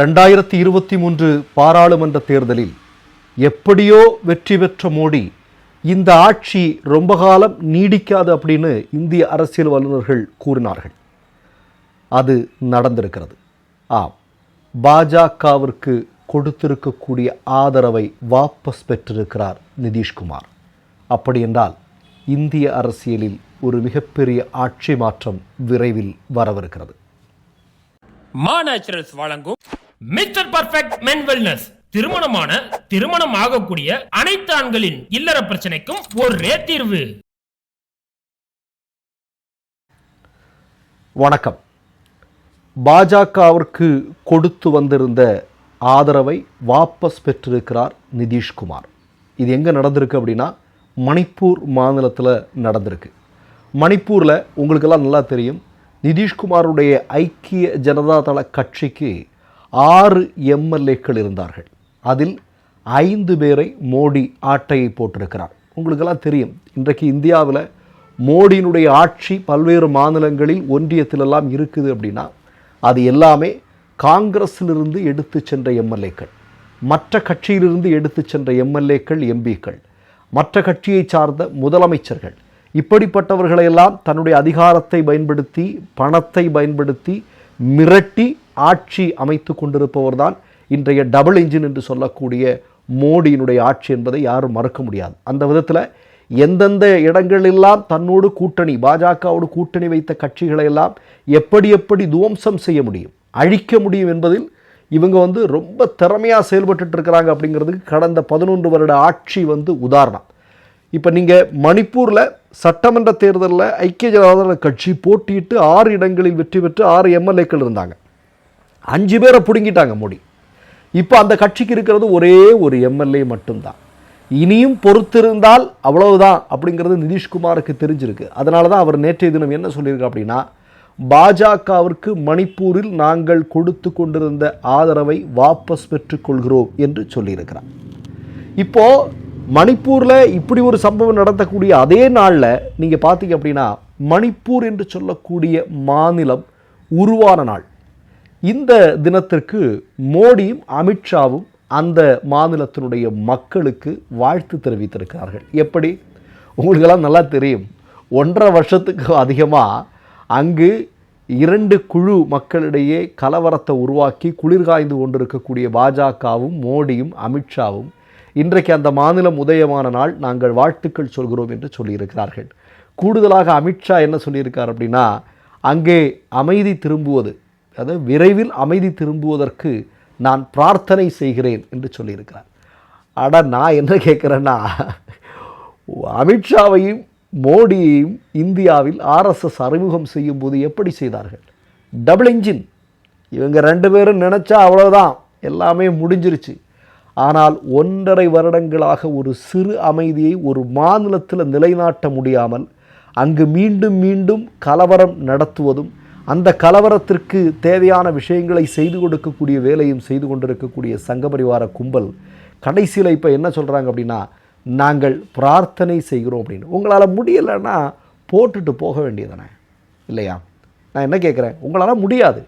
ரெண்டாயிரத்தி இருபத்தி மூன்று பாராளுமன்ற தேர்தலில் எப்படியோ வெற்றி பெற்ற மோடி இந்த ஆட்சி ரொம்ப காலம் நீடிக்காது அப்படின்னு இந்திய அரசியல் வல்லுநர்கள் கூறினார்கள். அது நடந்திருக்கிறது. ஆம் பாஜகவிற்கு கொடுத்திருக்கக்கூடிய ஆதரவை வாபஸ் பெற்றிருக்கிறார் நிதிஷ்குமார். அப்படி என்றால் இந்திய அரசியலில் ஒரு மிகப்பெரிய ஆட்சி மாற்றம் விரைவில் வரவிருக்கிறது. மா நேச்சுரல்ஸ் வழங்கும் மிஸ்டர் பர்ஃபெக்ட் மென் வெல்னஸ் திருமணமான திருமணம் ஆகக்கூடிய அனைத்து ஆண்களின் இல்லற பிரச்சனைக்கும் ஒரே தீர்வு. வணக்கம். பாஜகவிற்கு கொடுத்து வந்திருந்த ஆதரவை வாபஸ் பெற்றிருக்கிறார் நிதிஷ்குமார். இது எங்கே நடந்திருக்கு அப்படின்னா மணிப்பூர் மாநிலத்தில் நடந்திருக்கு. மணிப்பூரில் உங்களுக்கெல்லாம் நல்லா தெரியும் நிதிஷ்குமாருடைய ஐக்கிய ஜனதா தள கட்சிக்கு ஆறு எம்எல்ஏக்கள் இருந்தார்கள். அதில் ஐந்து பேரை மோடி ஆட்டையை போட்டிருக்கிறார். உங்களுக்கெல்லாம் தெரியும் இன்றைக்கு இந்தியாவில் மோடியினுடைய ஆட்சி பல்வேறு மாநிலங்களில் ஒன்றியத்திலெல்லாம் இருக்குது அப்படின்னா அது எல்லாமே காங்கிரஸிலிருந்து எடுத்து சென்ற எம்எல்ஏக்கள். மற்ற கட்சியிலிருந்து எடுத்து சென்ற எம்எல்ஏக்கள் எம்பிக்கள். மற்ற கட்சியை சார்ந்த முதலமைச்சர்கள். இப்படிப்பட்டவர்களையெல்லாம் தன்னுடைய அதிகாரத்தை பயன்படுத்தி பணத்தை பயன்படுத்தி மிரட்டி ஆட்சி அமைத்து கொண்டிருப்பவர் தான் இன்றைய டபுள் இன்ஜின் என்று சொல்லக்கூடிய மோடியினுடைய ஆட்சி என்பதை யாரும் மறக்க முடியாது. அந்த விதத்தில் எந்தெந்த இடங்களெல்லாம் தன்னோடு கூட்டணி பாஜகவோடு கூட்டணி வைத்த கட்சிகளை எல்லாம் எப்படி எப்படி துவம்சம் செய்ய முடியும் அழிக்க முடியும் என்பதில் இவங்க வந்து ரொம்ப திறமையாக செயல்பட்டு இருக்கிறாங்க அப்படிங்கிறதுக்கு கடந்த பதினொன்று வருட ஆட்சி வந்து உதாரணம். இப்போ நீங்கள் மணிப்பூரில் சட்டமன்ற தேர்தலில் ஐக்கிய ஜனதா கட்சி போட்டியிட்டு ஆறு இடங்களில் வெற்றி பெற்று ஆறு எம்எல்ஏக்கள் இருந்தாங்க. அஞ்சு பேரை பிடுங்கிட்டாங்க மோடி. இப்போ அந்த கட்சிக்கு இருக்கிறது ஒரே ஒரு எம்எல்ஏ மட்டும்தான். இனியும் பொறுத்திருந்தால் அவ்வளவுதான் அப்படிங்கிறது நிதிஷ்குமாருக்கு தெரிஞ்சிருக்கு. அதனால தான் அவர் நேற்றைய தினம் என்ன சொல்லியிருக்கு அப்படின்னா பாஜகவிற்கு மணிப்பூரில் நாங்கள் கொடுத்து கொண்டிருந்த ஆதரவை வாபஸ் பெற்றுக்கொள்கிறோம் என்று சொல்லியிருக்கிறார். இப்போது மணிப்பூரில் இப்படி ஒரு சம்பவம் நடத்தக்கூடிய அதே நாளில் நீங்கள் பார்த்தீங்க அப்படின்னா மணிப்பூர் என்று சொல்லக்கூடிய மாநிலம் உருவான நாள். இந்த தினத்திற்கு மோடியும் அமித்ஷாவும் அந்த மாநிலத்தினுடைய மக்களுக்கு வாழ்த்து தெரிவித்திருக்கிறார்கள். எப்படி? உங்களுக்கெல்லாம் நல்லா தெரியும். ஒன்றரை வருஷத்துக்கு அதிகமாக அங்கு இரண்டு குழு மக்களிடையே கலவரத்தை உருவாக்கி குளிர்காய்ந்து கொண்டிருக்கக்கூடிய பாஜகவும் மோடியும் அமித்ஷாவும் இன்றைக்கு அந்த மாநிலம் உதயமான நாள். நாங்கள் வாழ்த்துக்கள் சொல்கிறோம் என்று சொல்லியிருக்கிறார்கள். கூடுதலாக அமித்ஷா என்ன சொல்லியிருக்கார் அப்படின்னா அங்கே அமைதி திரும்புவது அதாவது விரைவில் அமைதி திரும்புவதற்கு நான் பிரார்த்தனை செய்கிறேன் என்று சொல்லியிருக்கிறார். அட நான் என்ன கேட்குறேன்னா அமித்ஷாவையும் மோடியையும் இந்தியாவில் ஆர்எஸ்எஸ் அறிமுகம் செய்யும் போது எப்படி செய்தார்கள்? Double engine. இவங்க ரெண்டு பேரும் நினச்சா அவ்வளோதான் எல்லாமே முடிஞ்சிருச்சு. ஆனால் ஒன்றரை வருடங்களாக ஒரு சிறு அமைதியை ஒரு மாநிலத்தில் நிலைநாட்ட முடியாமல் அங்கு மீண்டும் மீண்டும் கலவரம் நடத்துவதும் அந்த கலவரத்திற்கு தேவையான விஷயங்களை செய்து கொடுக்கக்கூடிய வேலையும் செய்து கொண்டிருக்கக்கூடிய சங்கபரிவார கும்பல் கடைசியில் இப்போ என்ன சொல்கிறாங்க அப்படின்னா நாங்கள் பிரார்த்தனை செய்கிறோம் அப்படின்னு. உங்களால் முடியலைன்னா போட்டுட்டு போக வேண்டியதானே இல்லையா? நான் என்ன கேட்குறேன் உங்களால் முடியாது.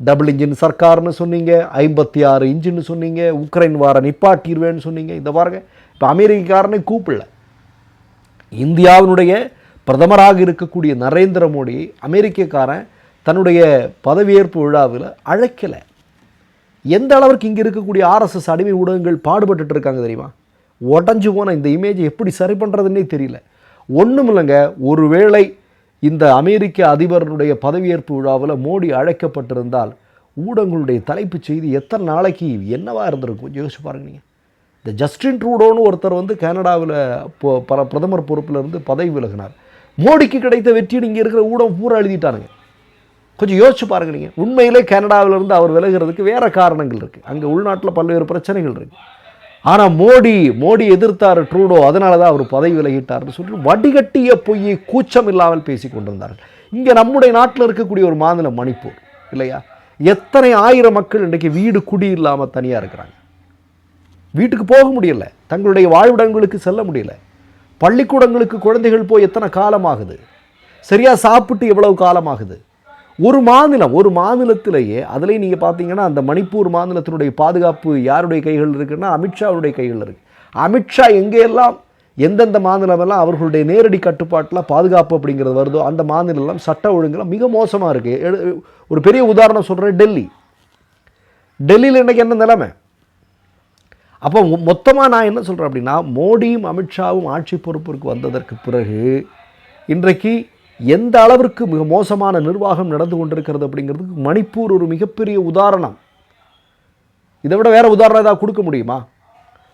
டபுள் இன்ஜின் சர்க்கார்னு சொன்னீங்க ஐம்பத்தி ஆறு இன்ஜின்னு சொன்னீங்க உக்ரைன் வார நிப்பாட்டிடுவேன்னு சொன்னீங்க. இந்த பாருங்க. இப்போ அமெரிக்காரனை கூப்பிடல. இந்தியாவினுடைய பிரதமராக இருக்கக்கூடிய நரேந்திர மோடி அமெரிக்கக்காரன் தன்னுடைய பதவியேற்பு விழாவில் அழைக்கலை. எந்த அளவிற்கு இங்கே இருக்கக்கூடிய ஆர்எஸ்எஸ் அடிமை ஊடகங்கள் பாடுபட்டு இருக்காங்க தெரியுமா? உடஞ்சு போன இந்த இமேஜை எப்படி சரி பண்ணுறதுன்னே தெரியல. ஒன்றும் இல்லைங்க ஒருவேளை இந்த அமெரிக்க அதிபருடைய பதவியேற்பு விழாவில் மோடி அழைக்கப்பட்டிருந்தால் ஊடகங்களுடைய தலைப்புச் செய்தி எத்தனை நாளைக்கு என்னவாக இருந்திருக்கும்? யோசிச்சு பாருங்க நீங்கள் இந்த ஜஸ்டின் ட்ரூடோன்னு ஒருத்தர் வந்து கனடாவில் இப்போ பிரதமர் பொறுப்பில் இருந்து பதவி விலகினார். மோடிக்கு கிடைத்த வெற்றியின் இங்கே இருக்கிற ஊடகம் பூரா எழுதிட்டானுங்க. கொஞ்சம் யோசிச்சு பாருங்க நீங்கள் உண்மையிலே கனடாவிலிருந்து அவர் விலகிறதுக்கு வேறு காரணங்கள் இருக்குது அங்கே உள்நாட்டில் பல்வேறு பிரச்சனைகள் இருக்குது ஆனால் மோடி மோடி எதிர்த்தார் ட்ரூடோ அதனால தான் அவர் பதவி விலகிட்டார்னு சொல்லிட்டு வடிகட்டிய பொய்யை கூச்சம் இல்லாமல் பேசி கொண்டிருந்தார்கள். இங்கே நம்முடைய நாட்டில் இருக்கக்கூடிய ஒரு மாநிலம் மணிப்பூர் இல்லையா? எத்தனை ஆயிரம் மக்கள் இன்றைக்கு வீடு குடி இல்லாமல் தனியாக இருக்கிறாங்க. வீட்டுக்கு போக முடியல. தங்களுடைய வாழ்விடங்களுக்கு செல்ல முடியல. பள்ளிக்கூடங்களுக்கு குழந்தைகள் போய் எத்தனை காலம் ஆகுது? சரியாக சாப்பிட்டு எவ்வளவு காலம் ஆகுது? ஒரு மாநிலம் ஒரு மாநிலத்திலேயே அதுலேயும் நீங்கள் பார்த்தீங்கன்னா அந்த மணிப்பூர் மாநிலத்தினுடைய பாதுகாப்பு யாருடைய கைகள் இருக்குன்னா அமித்ஷாவுடைய கைகள் இருக்குது அமித்ஷா எங்கெல்லாம் எந்தெந்த மாநிலமெல்லாம் அவர்களுடைய நேரடி கட்டுப்பாட்டில் பாதுகாப்பு அப்படிங்கிறது வருதோ அந்த மாநிலம் சட்ட ஒழுங்குலாம் மிக மோசமாக இருக்குது ஒரு பெரிய உதாரணம் சொல்கிறேன் டெல்லி. டெல்லியில் இன்றைக்கி என்ன நிலைமை? அப்போ மொத்தமாக நான் என்ன சொல்கிறேன் அப்படின்னா மோடியும் அமித்ஷாவும் ஆட்சி பொறுப்பிற்கு வந்ததற்கு பிறகு இன்றைக்கு எந்த அளவிற்கு மிக மோசமான நிர்வாகம் நடந்து கொண்டிருக்கிறது அப்படிங்கிறதுக்கு மணிப்பூர் ஒரு மிகப்பெரிய உதாரணம். இதை விட வேறு உதாரணம் ஏதாவது கொடுக்க முடியுமா?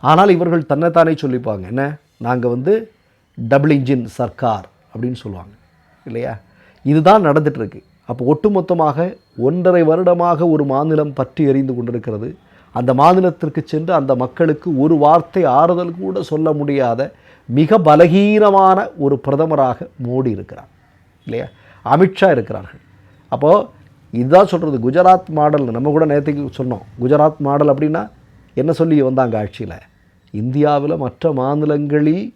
ஆனால் இவர்கள் தன்னைத்தானே சொல்லிப்பாங்க. என்ன? நாங்கள் வந்து டபுள் இன்ஜின் சர்க்கார் அப்படின்னு சொல்லுவாங்க. இல்லையா? இதுதான் நடந்துகிட்ருக்கு அப்போ ஒட்டுமொத்தமாக ஒன்றரை வருடமாக ஒரு மாநிலம் பற்றி எறிந்து கொண்டிருக்கிறது. அந்த மாநிலத்திற்கு சென்று அந்த மக்களுக்கு ஒரு வார்த்தை ஆறுதல் கூட சொல்ல முடியாத மிக பலகீனமான ஒரு பிரதமராக மோடி இருக்கிறார். இல்லையா? அமித்ஷா இருக்கிறார்கள். அப்போது இதுதான் சொல்கிறது குஜராத் மாடல் நம்ம கூட நேற்றுக்கு சொன்னோம். குஜராத் மாடல் அப்படின்னா என்ன சொல்லி வந்தாங்க ஆட்சியில்? இந்தியாவில் மற்ற மாநிலங்களில்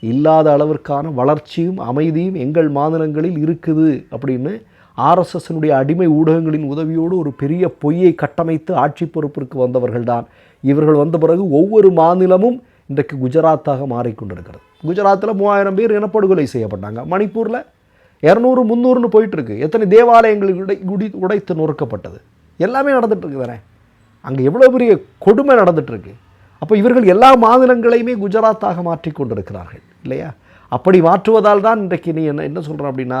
இல்லாத அளவிற்கான வளர்ச்சியும் அமைதியும் எங்கள் மாநிலங்களில் இருக்குது அப்படின்னு ஆர்எஸ்எஸ்னுடைய அடிமை ஊடகங்களின் உதவியோடு ஒரு பெரிய பொய்யை கட்டமைத்து ஆட்சி பொறுப்பிற்கு வந்தவர்கள்தான். இவர்கள் வந்த பிறகு ஒவ்வொரு மாநிலமும் இன்றைக்கு குஜராத்தாக மாறிக்கொண்டிருக்கிறது. குஜராத்தில் மூவாயிரம் பேர் இனப்படுகொலை செய்யப்பட்டாங்க. மணிப்பூரில் இரநூறு முந்நூறுன்னு போயிட்டுருக்கு. எத்தனை தேவாலயங்கள் உடை குடி உடைத்து நொறுக்கப்பட்டது? எல்லாமே நடந்துட்டு தானே அங்கே எவ்வளோ பெரிய கொடுமை நடந்துகிட்ருக்கு அப்போ இவர்கள் எல்லா மாநிலங்களையுமே குஜராத்தாக மாற்றி கொண்டிருக்கிறார்கள் இல்லையா? அப்படி மாற்றுவதால் தான் இன்றைக்கு நீ என்ன என்ன சொல்கிறேன் அப்படின்னா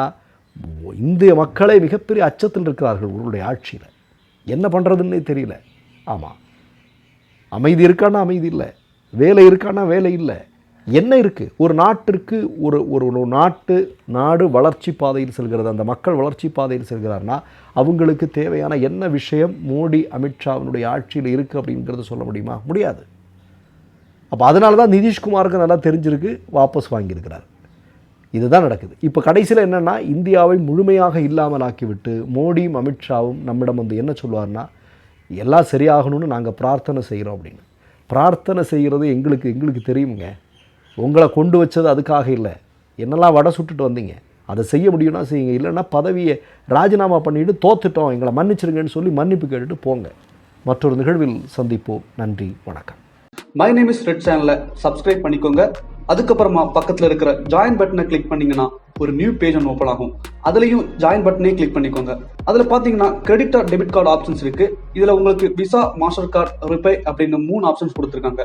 இந்திய மக்களை மிகப்பெரிய அச்சத்தில் இருக்கிறார்கள் உங்களுடைய ஆட்சியில். என்ன பண்ணுறதுன்னே தெரியல. ஆமாம் அமைதி இருக்கான்னா அமைதி இல்லை. வேலை இருக்கான்னா வேலை இல்லை. என்ன இருக்குது ஒரு நாட்டிற்கு ஒரு ஒரு ஒரு நாட்டு நாடு வளர்ச்சி பாதையில் செல்கிறது. அந்த மக்கள் வளர்ச்சி பாதையில் செல்கிறார்னா அவங்களுக்கு தேவையான என்ன விஷயம் மோடி அமித்ஷாவினுடைய ஆட்சியில் இருக்குது அப்படிங்கிறத சொல்ல முடியுமா? முடியாது. அப்போ அதனால தான் நிதிஷ்குமாருக்கு நல்லா தெரிஞ்சிருக்கு வாபஸ் வாங்கியிருக்கிறார். இதுதான் நடக்குது. இப்போ கடைசியில் என்னென்னா இந்தியாவை முழுமையாக இல்லாமல் ஆக்கிவிட்டு மோடியும் அமித்ஷாவும் நம்மிடம் வந்து என்ன சொல்லுவார்னா எல்லாம் சரியாகணும்னு நாங்கள் பிரார்த்தனை செய்கிறோம் அப்படின்னு. பிரார்த்தனை செய்கிறது எங்களுக்கு எங்களுக்கு தெரியுங்க உங்களை கொண்டு வச்சது அதுக்காக இல்லை. என்னெல்லாம் வடை சுட்டுட்டு வந்தீங்க? அதை செய்ய முடியும்னா செய்யுங்க. இல்லைன்னா பதவியை ராஜினாமா பண்ணிவிட்டு தோத்துட்டோம். எங்களை மன்னிச்சிருங்கன்னு சொல்லி மன்னிப்பு கேட்டுட்டு போங்க. மற்றொரு நிகழ்வில் சந்திப்போம். நன்றி. வணக்கம். மை நேம் இஸ் ரெட் சேனலை சப்ஸ்கிரைப் பண்ணிக்கோங்க. அதுக்கப்புறமா பக்கத்தில் இருக்கிற ஜாயின் பட்டனை கிளிக் பண்ணீங்கன்னா ஒரு நியூ பேஜ் ஒன்று ஓப்பன் ஆகும். அதுலேயும் ஜாயின் பட்டனே கிளிக் பண்ணிக்கோங்க. அதில் பார்த்தீங்கன்னா credit or debit card options இருக்குது இதில் உங்களுக்கு விசா மாஸ்டர் கார்டு ரிப்பே அப்படின்னு மூணு ஆப்ஷன்ஸ் கொடுத்துருக்காங்க.